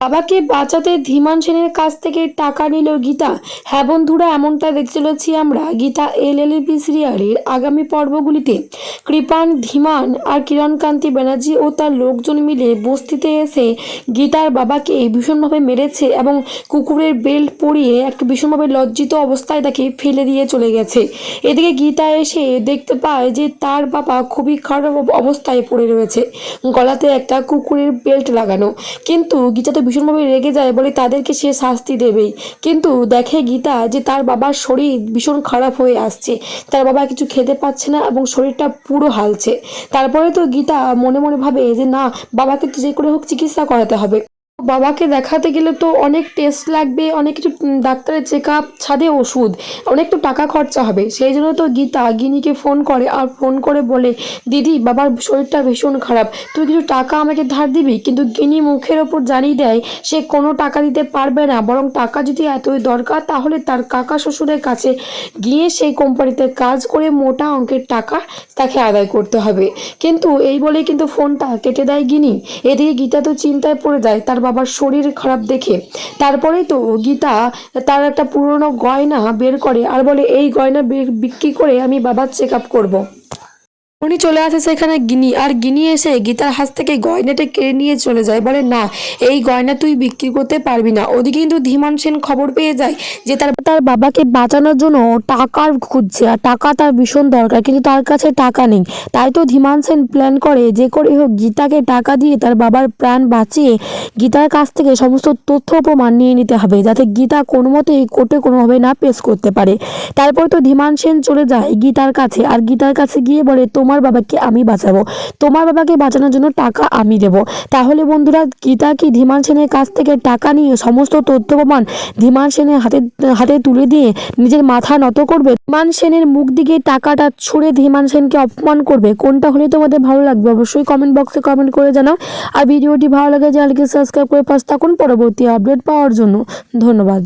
বাবাকে বাঁচাতে ধীমান সেনের কাছ থেকে টাকা নিল গীতা। হ্যাঁ বন্ধুরা, এমনটা দেখতে চলেছি আমরা। গীতা এল এল বি সিরিয়ালের আগামী পর্বগুলিতে। কৃপান, ধীমান আর কিরণকান্তি ব্যানার্জি ও তার লোকজন মিলে বস্তিতে এসে গীতার বাবাকে ভীষণভাবে মেরেছে এবং কুকুরের বেল্ট পরিয়ে একটা ভীষণভাবে লজ্জিত অবস্থায় তাকে ফেলে দিয়ে চলে গেছে। এদিকে গীতা এসে দেখতে পায় যে তার বাবা খুবই খারাপ অবস্থায় পড়ে রয়েছে। গলাতে একটা কুকুরের বেল্ট লাগানো। কিন্তু গীতা তো ভীষণভাবে রেগে যায় বলে তাদেরকে সে শাস্তি দেবেই। কিন্তু দেখে গীতা যে তার বাবার শরীর ভীষণ খারাপ হয়ে আসছে। তার বাবা কিছু খেতে পাচ্ছে না এবং শরীরটা পুরো হালছে। তারপরে তো গীতা মনে মনে ভাবে যে, না, বাবাকে তো যে করে হোক চিকিৎসা করাতে হবে। বাবাকে দেখাতে গেলে তো অনেক টেস্ট লাগবে, অনেক কিছু ডাক্তারের চেক আপ ছাদে ওষুধ অনেক তো টাকা খরচা হবে। সেই জন্য তো গীতা, গিনিকে ফোন করে আর ফোন করে বলে, দিদি, বাবার শরীরটা ভীষণ খারাপ, তুই কিছু টাকা আমাকে ধার দিবি? কিন্তু গিনি মুখের ওপর জানিয়ে দেয়, সে কোনো টাকা দিতে পারবে না, বরং টাকা যদি এতই দরকার, তাহলে তার কাকা শ্বশুরের কাছে গিয়ে সেই কোম্পানিতে কাজ করে মোটা অঙ্কের টাকা তাকে আদায় করতে হবে। কিন্তু এই বলেই কিন্তু ফোনটা কেটে দেয় গিনি। এদিকে গীতা তো চিন্তায় পড়ে যায়, তার বাবার শরীর খারাপ দেখে। তারপরেই তো গীতা তার একটা পুরনো গয়না বের করে আর বলে, এই গয়না বিক্রি করে আমি বাবার চেক আপ করব। উনি চলে আসে সেখানে গিনি, আর গিনি এসে গীতার হাত থেকে গয়নাটা কেড়ে নিয়ে চলে যায়। বলে, না, এই গয়না তুই বিক্রি করতে পারবি না। ওদিকে কিন্তু ধীমান সেন খবর পেয়ে যায় যে তার তার বাবাকে বাঁচানোর জন্য টাকার খুঁজছে আর টাকা তার ভীষণ দরকার, কিন্তু তার কাছে টাকা নেই। তাই তো ধীমান সেন প্ল্যান করে যে করে হোক গীতাকে টাকা দিয়ে তার বাবার প্রাণ বাঁচিয়ে গীতার কাছ থেকে সমস্ত তথ্য প্রমাণ নিয়ে নিতে হবে, যাতে গীতা কোনো মতেই কোর্টে কোনোভাবে না পেশ করতে পারে। তারপর তো ধীমান সেন চলে যায় গীতার কাছে আর গীতার কাছে গিয়ে বলে, তোমার বাবাকে আমি বাঁচাবো। তোমার বাবাকে বাঁচানোর জন্য টাকা আমি দেব। তাহলে বন্ধুরা, গীতা কি ধীমান সেনের কাছ থেকে টাকা নিয়ে সমস্ত তথ্য প্রমাণ ধীমান সেনের হাতে হাতে তুলে দিয়ে নিজের মাথা নত করবে। ধীমান সেনের মুখ দিকে টাকাটা ছুড়ে ধীমান সেনকে অপমান করবে। কোনটা হলে তোমাদের ভালো লাগবে অবশ্যই কমেন্ট বক্সে কমেন্ট করে জানাও। আর ভিডিওটি ভালো লাগে চ্যানেলকে সাবস্ক্রাইব করে পাশ থাকুন। পরবর্তী আপডেট পাওয়ার জন্য ধন্যবাদ।